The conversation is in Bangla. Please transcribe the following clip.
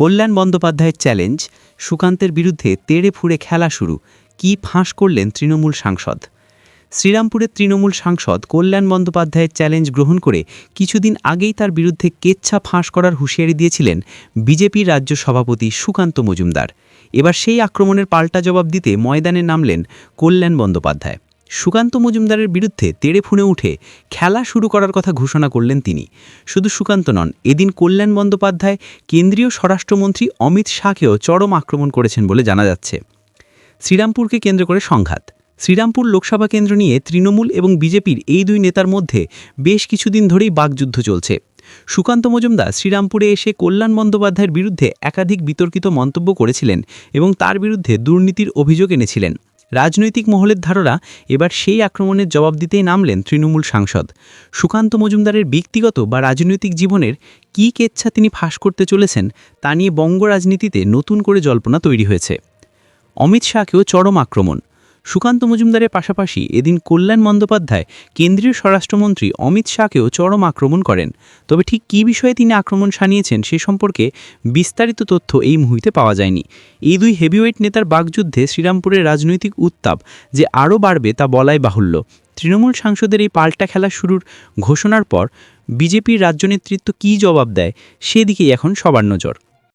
কল্যাণ বন্দ্যোপাধ্যায়ের চ্যালেঞ্জ, সুকান্তের বিরুদ্ধে তেড়ে ফুড়ে খেলা শুরু, কি ফাঁস করলেন তৃণমূল সাংসদ? শ্রীরামপুরের তৃণমূল সাংসদ কল্যাণ বন্দ্যোপাধ্যায়ের চ্যালেঞ্জ গ্রহণ করে কিছুদিন আগেই তার বিরুদ্ধে কেচ্ছা ফাঁস করার হুঁশিয়ারি দিয়েছিলেন বিজেপির রাজ্য সভাপতি সুকান্ত মজুমদার। এবার সেই আক্রমণের পাল্টা জবাব দিতে ময়দানে নামলেন কল্যাণ বন্দ্যোপাধ্যায়। সুকান্ত মজুমদারের বিরুদ্ধে তেড়ে ফুঁড়ে উঠে খেলা শুরু করার কথা ঘোষণা করলেন তিনি। শুধু সুকান্ত নন, এদিন কল্যাণ বন্দ্যোপাধ্যায়, কেন্দ্রীয় স্বরাষ্ট্রমন্ত্রী অমিত শাহকেও চরম আক্রমণ করেছেন বলে জানা যাচ্ছে। শ্রীরামপুরকে কেন্দ্র করে সংঘাত। শ্রীরামপুর লোকসভা কেন্দ্র নিয়ে তৃণমূল এবং বিজেপির এই দুই নেতার মধ্যে বেশ কিছুদিন ধরেই বাকযুদ্ধ চলছে। সুকান্ত মজুমদার শ্রীরামপুরে এসে কল্যাণ বন্দ্যোপাধ্যায়ের বিরুদ্ধে একাধিক বিতর্কিত মন্তব্য করেছিলেন এবং তার বিরুদ্ধে দুর্নীতির অভিযোগ এনেছিলেন। রাজনৈতিক মহলের ধারণা এবার সেই আক্রমণের জবাব দিতেই নামলেন তৃণমূল সাংসদ। সুকান্ত মজুমদারের ব্যক্তিগত বা রাজনৈতিক জীবনের কী কেচ্ছা তিনি ফাঁস করতে চলেছেন তা নিয়ে বঙ্গ রাজনীতিতে নতুন করে জল্পনা তৈরি হয়েছে। অমিত শাহকেও চরম আক্রমণ। সুকান্ত মজুমদারের পাশাপাশি এদিন কল্যাণ বন্দ্যোপাধ্যায়, কেন্দ্রীয় স্বরাষ্ট্রমন্ত্রী অমিত শাহকেও চরম আক্রমণ করেন। তবে ঠিক কী বিষয়ে তিনি আক্রমণ সানিয়েছেন সে সম্পর্কে বিস্তারিত তথ্য এই মুহূর্তে পাওয়া যায়নি। এই দুই হেভিওয়েট নেতার বাগযুদ্ধে শ্রীরামপুরের রাজনৈতিক উত্তাপ যে আরও বাড়বে তা বলাই বাহুল্য। তৃণমূল সাংসদের এই পাল্টা খেলা শুরুর ঘোষণার পর বিজেপির রাজ্য নেতৃত্ব কী জবাব দেয়, সেদিকেই এখন সবার নজর।